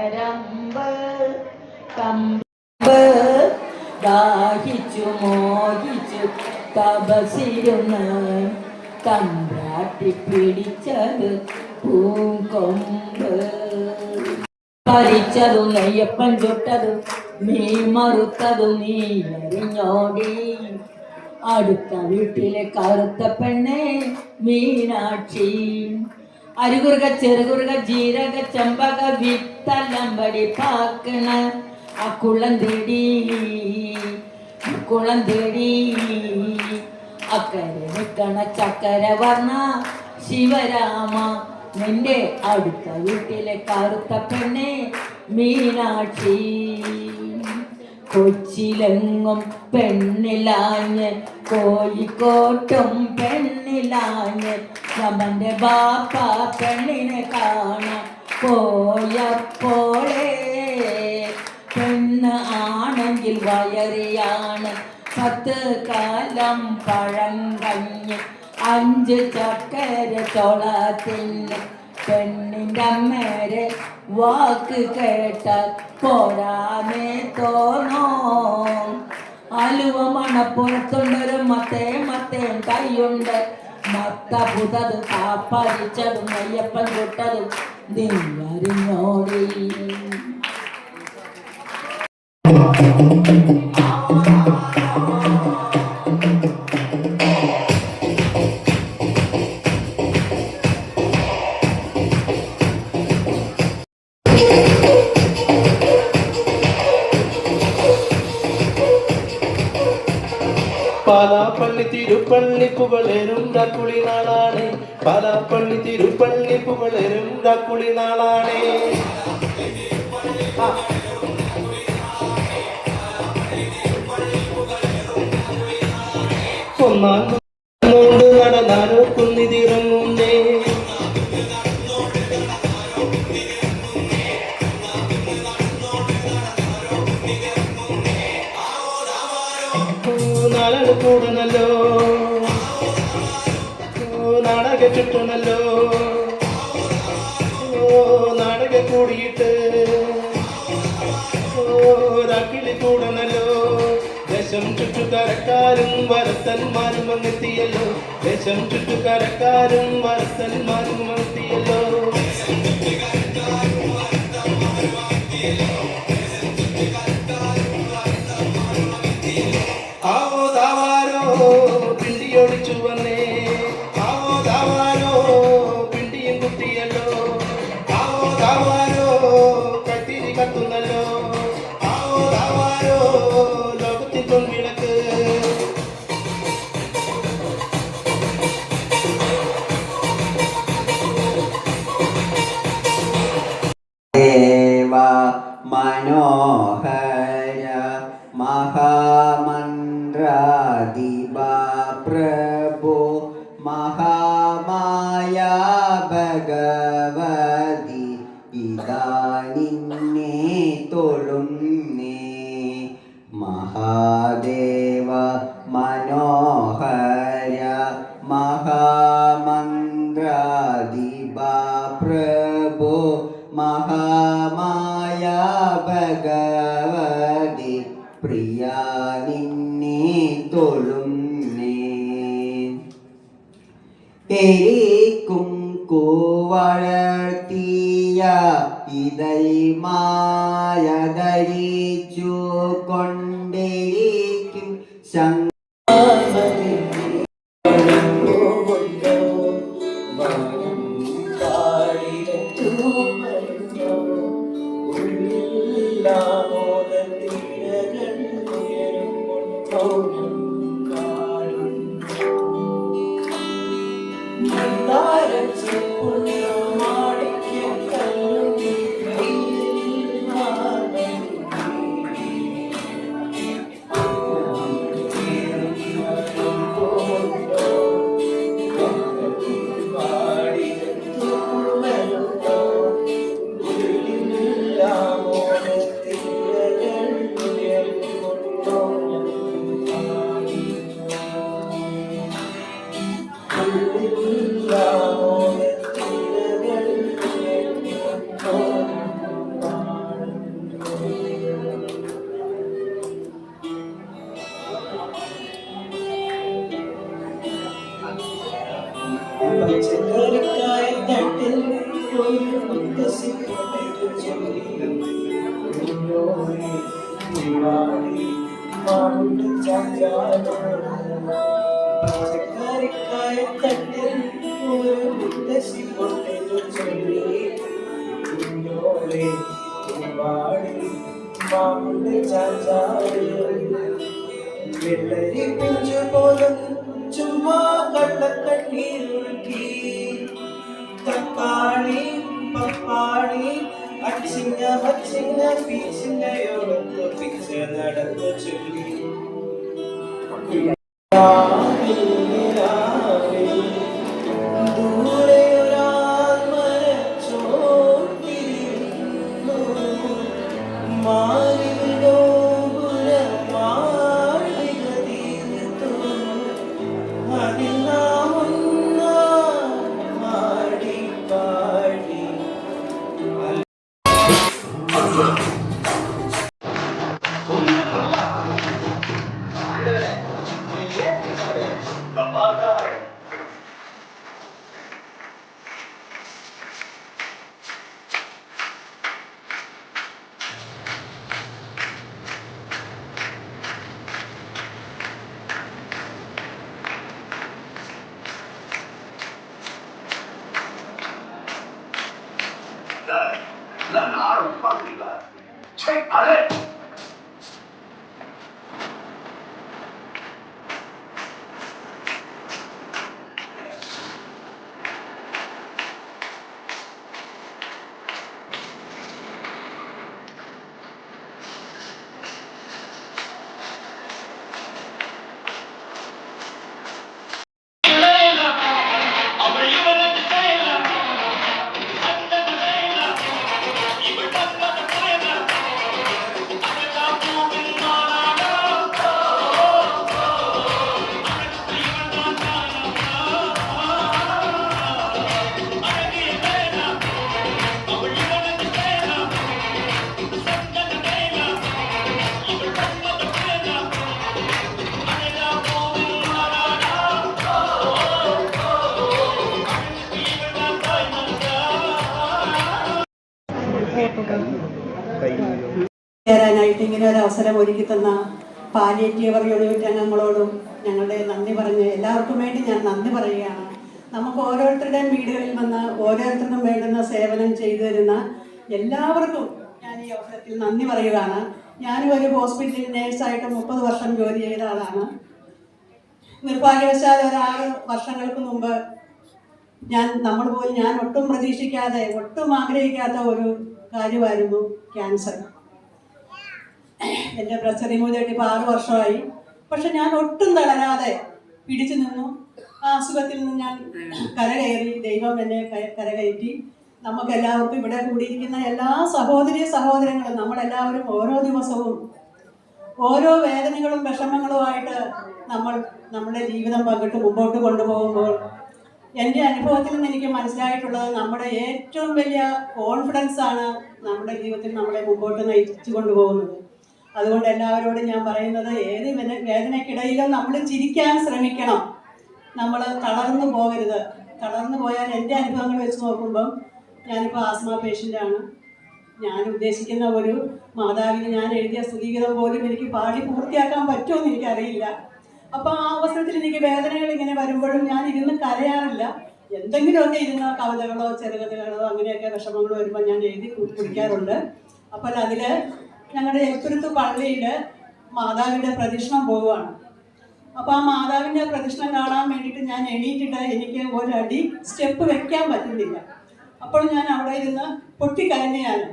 കരമ്പ് കമ്പ് ദാഹിച്ചു മോഹിച്ചു തപസിരുന്ന് തമ്പ്രാട്ടി പിടിച്ചത് പൂങ്കൊമ്പ്. പരിച്ചതു നെയ്യപ്പൻ ചുട്ടതു നീ മറുത്തതു നീ എറിഞ്ഞോടി അടുത്ത വീട്ടിലെ കറുത്ത പെണ്ണെ മീനാക്ഷി. അരികുറുക ചെറുകുറുക ജീരക ചെമ്പക വിത്തലമ്പടി പാക്കണ. ആ കുളം തേടി കുളം തേടി അക്കരെ നിൽക്കണ ചക്കര വർണ ശിവരാമ നിന്റെ അടുത്ത വീട്ടിലെ കറുത്ത പെണ്ണെ മീനാക്ഷി. കൊച്ചിലെങ്ങും പെണ്ണിലാഞ്ഞ് കോഴിക്കോട്ടും പെണ്ണിലാഞ്ഞ് അവന്റെ ബാപ്പ പെണ്ണിനെ കാണാൻ പോയപ്പോഴേ പെണ്ണ് ആണെങ്കിൽ വയറിയാണ്. പത്ത് കാലം പഴം കഞ്ഞ് അഞ്ച് ചക്കര തൊളത്തിന് പെണ്ണിന്റെ അമ്മേരെ വാക്ക് കേട്ടാൽ പോരാമേ തോന്നോ? അലുവ മണപ്പുറത്തുണ്ടൊരു മത്തേ മത്തേം കൈയുണ്ട്. മത്ത പുതത് കാപ്പരിച്ചതും നെയ്യപ്പൻ ചുട്ടതും നീ അറിഞ്ഞോടി പാലാപ്പള്ളി തിരുപ്പള്ളി പുകളരും കുളി നാളാണ് പാലാപ്പള്ളി തിരുപ്പള്ളി പുകളരും കുളി നാളാണ് ഒന്നാം നടന്നാലോ കുന്നിതിറങ്ങുന്നേ. നാളെ കൂടണല്ലോ നാടക ചുറ്റണല്ലോ നാടക കൂടിയിട്ട് ഓരാക്കിളി കൂടണല്ലോ ദശം ചുറ്റുകരക്കാരും വരത്തന്മാരും വന്നെത്തിയല്ലോ. ദശം ചുറ്റുകരക്കാരും വരത്തന്മാരും അങ്ങെത്തിയല്ലോ മനോഹര മഹാമന്ത്രാധിപ പ്രഭു മഹാമായ ഭഗവതി ഇതാ തൊഴുന്നേ. മഹാദേവ മനോഹര മഹാമന്ത്രാധിപ പ്രഭു മഹാമായ ഭഗവതി പ്രിയ നിന്നെ തൊഴുന്നേ കൂവളർത്തിയ ഇതൈ മായ ധരിച്ചു കൊണ്ടേക്കും പച്ചക്കറിക്കായത്തട്ടിൽ ഒരു മുത്തശ്ശി കൊണ്ടു ചൊല്ലി കുഞ്ഞോളെ കുമ്പാടി മാമുണ്ട് ചാച്ചാടി വെള്ളരി പിഞ്ചു പോലും ചുമ്മാ കള്ളക്കണ്ണീരൊഴുക്കി തക്കാളി പപ്പാളി അച്ചിങ്ങ മച്ചിങ്ങ പീച്ചിങ്ങയോടൊത്ത് പിച്ച നടന്നു ചൊല്ലി. ദൂരെ ഒരാൾ മരച്ചോട്ടിരുന്നു ഒരുക്കി തന്ന പാലിയേറ്റീവ് യൂണിറ്റ് അംഗങ്ങളോടും ഞങ്ങളുടെ നന്ദി പറഞ്ഞ് എല്ലാവർക്കും വേണ്ടി ഞാൻ നന്ദി പറയുകയാണ്. നമുക്ക് ഓരോരുത്തരുടെയും വീടുകളിൽ വന്ന് ഓരോരുത്തർക്കും വേണ്ടുന്ന സേവനം ചെയ്തു തരുന്ന എല്ലാവർക്കും ഞാൻ ഈ അവസരത്തിൽ നന്ദി പറയുകയാണ്. ഞാനും ഒരു ഹോസ്പിറ്റലിൽ നേഴ്സായിട്ട് മുപ്പത് വർഷം ജോലി ചെയ്ത ആളാണ്. നിർഭാഗ്യവശാൽ ഒരാറ് വർഷങ്ങൾക്ക് മുമ്പ് ഞാൻ നമ്മൾ പോലും ഞാൻ ഒട്ടും പ്രതീക്ഷിക്കാതെ ഒട്ടും ആഗ്രഹിക്കാത്ത ഒരു കാര്യമായിരുന്നു ക്യാൻസർ. എന്റെ ബ്രസ്റ്റ് റിമൂവ് ചെയ്തിട്ട് ഇപ്പോൾ ആറ് വർഷമായി. പക്ഷെ ഞാൻ ഒട്ടും തളരാതെ പിടിച്ചു നിന്നു. ആ അസുഖത്തിൽ നിന്ന് ഞാൻ കരകയറി. ദൈവം എന്നെ കരകയറ്റി. നമുക്ക് എല്ലാവർക്കും ഇവിടെ കൂടിയിരിക്കുന്ന എല്ലാ സഹോദരി സഹോദരങ്ങളും നമ്മളെല്ലാവരും ഓരോ ദിവസവും ഓരോ വേദനകളും വിഷമങ്ങളുമായിട്ട് നമ്മൾ നമ്മുടെ ജീവിതം പങ്കിട്ട് മുമ്പോട്ട് കൊണ്ടുപോകുമ്പോൾ എന്റെ അനുഭവത്തിൽ നിന്ന് എനിക്ക് മനസ്സിലായിട്ടുള്ളത് നമ്മുടെ ഏറ്റവും വലിയ കോൺഫിഡൻസ് ആണ് നമ്മുടെ ജീവിതത്തിൽ നമ്മളെ മുമ്പോട്ട് നയിച്ചു കൊണ്ടുപോകുന്നത്. അതുകൊണ്ട് എല്ലാവരോടും ഞാൻ പറയുന്നത് ഏത് വേദനക്കിടയിലും നമ്മൾ ചിരിക്കാൻ ശ്രമിക്കണം. നമ്മൾ തളർന്നു പോകരുത്. തളർന്നു പോയാൽ എന്റെ അനുഭവങ്ങൾ വെച്ച് നോക്കുമ്പം ഞാനിപ്പോൾ ആസ്മ പേഷ്യന്റാണ്. ഞാൻ ഉദ്ദേശിക്കുന്ന ഒരു മാതാവിന് ഞാൻ എഴുതിയ സ്തുതിഗീതം പോലും എനിക്ക് പാടി പൂർത്തിയാക്കാൻ പറ്റുമെന്ന് എനിക്കറിയില്ല. അപ്പോൾ ആ അവസരത്തിൽ എനിക്ക് വേദനകൾ ഇങ്ങനെ വരുമ്പോഴും ഞാൻ ഇരുന്ന് കരയാറില്ല. എന്തെങ്കിലുമൊക്കെ ഇരുന്ന കവിതകളോ ചെറുകഥകളോ അങ്ങനെയൊക്കെ വിഷമങ്ങളോ വരുമ്പോൾ ഞാൻ എഴുതി കുടിക്കാറുണ്ട് അപ്പോൾ അതിൽ ഞങ്ങളുടെ എപ്പുറത്ത് പള്ളിയിൽ മാതാവിന്റെ പ്രദക്ഷിണം പോവുകയാണ്. അപ്പോൾ ആ മാതാവിന്റെ പ്രദക്ഷിണം കാണാൻ വേണ്ടിയിട്ട് ഞാൻ എണീറ്റിട്ട് എനിക്ക് ഒരടി സ്റ്റെപ്പ് വെക്കാൻ പറ്റുന്നില്ല. അപ്പോൾ ഞാൻ അവിടെ ഇരുന്ന് പൊട്ടിക്കരഞ്ഞാണ്.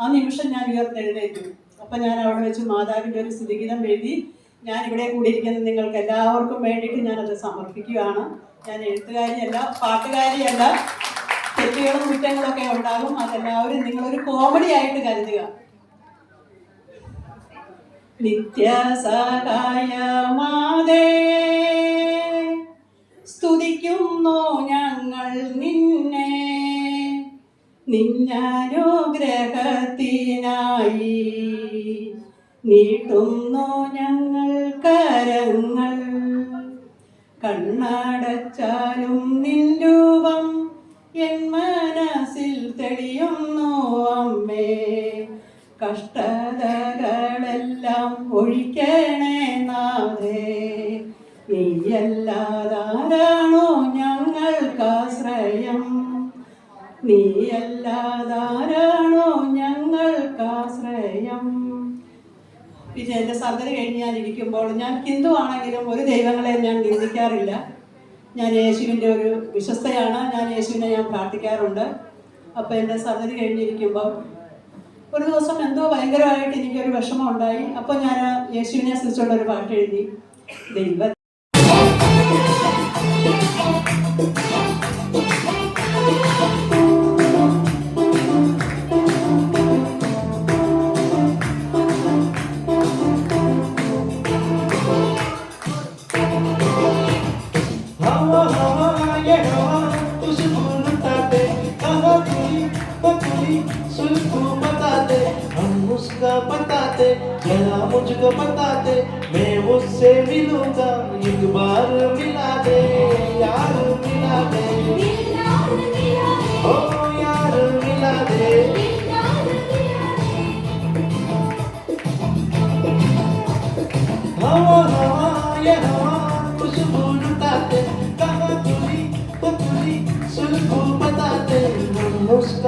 ആ നിമിഷം ഞാൻ ഉയർത്തെഴുന്നേറ്റു അപ്പം ഞാൻ അവിടെ വെച്ച് മാതാവിന്റെ ഒരു സ്ഥിതിഗീതം എഴുതി ഞാൻ ഇവിടെ കൂടിയിരിക്കുന്ന നിങ്ങൾക്ക് എല്ലാവർക്കും വേണ്ടിയിട്ട് ഞാനത് സമർപ്പിക്കുകയാണ്. ഞാൻ എഴുത്തുകാരിയല്ല പാട്ടുകാരിയല്ല. തെറ്റുകളും കുറ്റങ്ങളൊക്കെ ഉണ്ടാകും. അതെല്ലാവരും നിങ്ങളൊരു കോമഡി ആയിട്ട് കരുതുക. നിത്യസഹായമാതേ സ്തുതിക്കുന്നു ഞങ്ങൾ നിന്നെ. നിന്നനുഗ്രഹത്തിനായി നീട്ടുന്നു ഞങ്ങൾ കരങ്ങൾ. കണ്ണടച്ചാലും നിൻ രൂപം എൻ മനസ്സിൽ തെളിയുന്നു അമ്മേ. കഷ്ടതകളെല്ലാം ഒഴിക്കണേ നാഥേ. നീയല്ലാതാരാണോ ഞങ്ങൾക്കാശ്രയം നീയല്ലാതാരാണോ ഞങ്ങൾക്കാശ്രയം പിന്നെ എന്റെ സർജറി കഴിഞ്ഞ് ഞാൻ ഇരിക്കുമ്പോൾ ഞാൻ ഹിന്ദു ആണെങ്കിലും ഒരു ദൈവങ്ങളെ ഞാൻ നിന്ദിക്കാറില്ല. ഞാൻ യേശുവിന്റെ ഒരു വിശ്വസ്തയാണ്. ഞാൻ യേശുവിനെ ഞാൻ പ്രാർത്ഥിക്കാറുണ്ട്. അപ്പോൾ എന്റെ സർജറി കഴിഞ്ഞിരിക്കുമ്പോൾ ഒരു ദിവസം എന്തോ ഭയങ്കരമായിട്ട് എനിക്കൊരു വിഷമം ഉണ്ടായി അപ്പോൾ ഞാൻ യേശുവിനെ കുറിച്ചുള്ള ഒരു പാട്ട് എഴുതി. ദൈവ बताते जरा मुझको बताते, मैं उससे मिलूँगा, एक बार मिला दे, यार मिला दे। ओ, यार मिला दे। हवा हवा ये हवा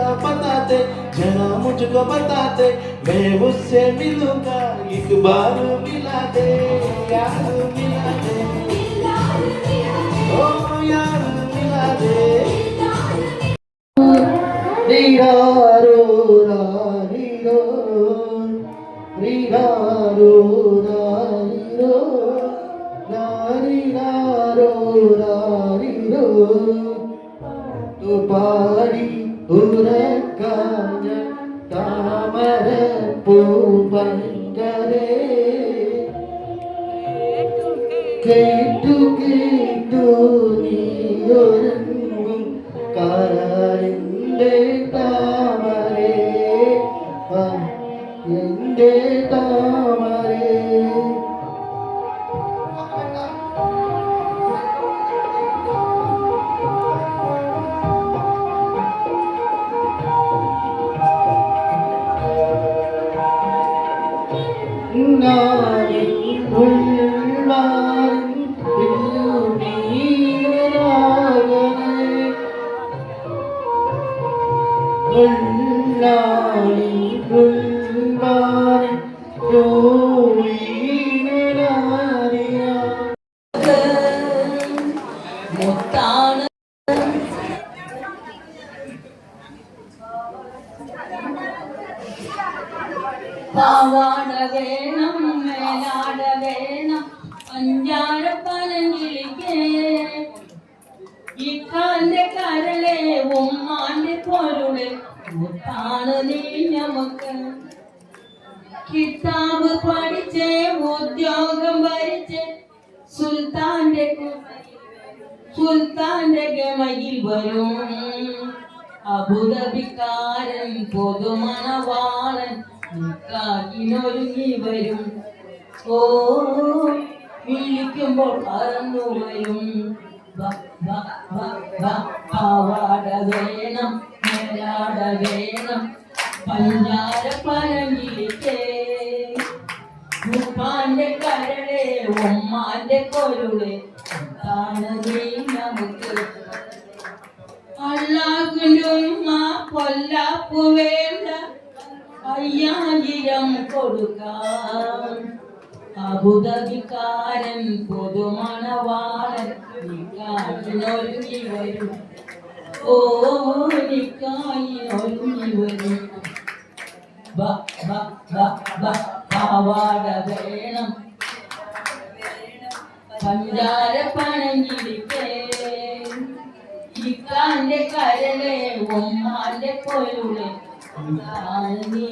बता बताते, जरा मुझको बताते, मैं उससे मिलूँगा, एक बार मिला दे, यार मिला दे। ओ, यार मिला दे। रीरारो रा रीरा रारीरो മുത്താണ് ഇക്കാന്റെ കരളെ ഉമ്മാന്റെ പൊരുളെ മുത്താണ് നീ നമുക്ക് കിതാബ് പഠിച്ച് ഉദ്യോഗം ഭരിച്ച് സുൽത്താന്റെ സുൽത്താന്റെ ഗമയിൽ വരും. അബുദബിക്കാരൻ പൊതുമണവാളൻ നിക്കാക്കിനൊരുങ്ങി വരും. ഓ വിളിക്കുമ്പോൾ പറന്നു വരും. വ, വ, വ, വ, പാവാട വേണം മേലാട വേണം പഞ്ചാര പരങ്ങിലിക്കേ ഉപ്പാന്റെ കരളെ ഉമ്മാന്റെ കൊരുളെ നീ നമുക്ക്? അള്ളാഹുന്റെ ഉമ്മ പൊല്ലാപ്പു വേണ്ട അയ്യായിരം കൊടുക്കാം. അബുദബിക്കാരൻ പൊതുമണവാളൻ നിക്കായിനൊരുങ്ങി വരും ഓ നിക്കായിനൊരുങ്ങി വരും പാവാട വേണം. പഞ്ചാര പണങ്ങിരിക്കേ ഇക്കാന്റെ കരളെ ഉമ്മാന്റെ പൊരുളെ. നീ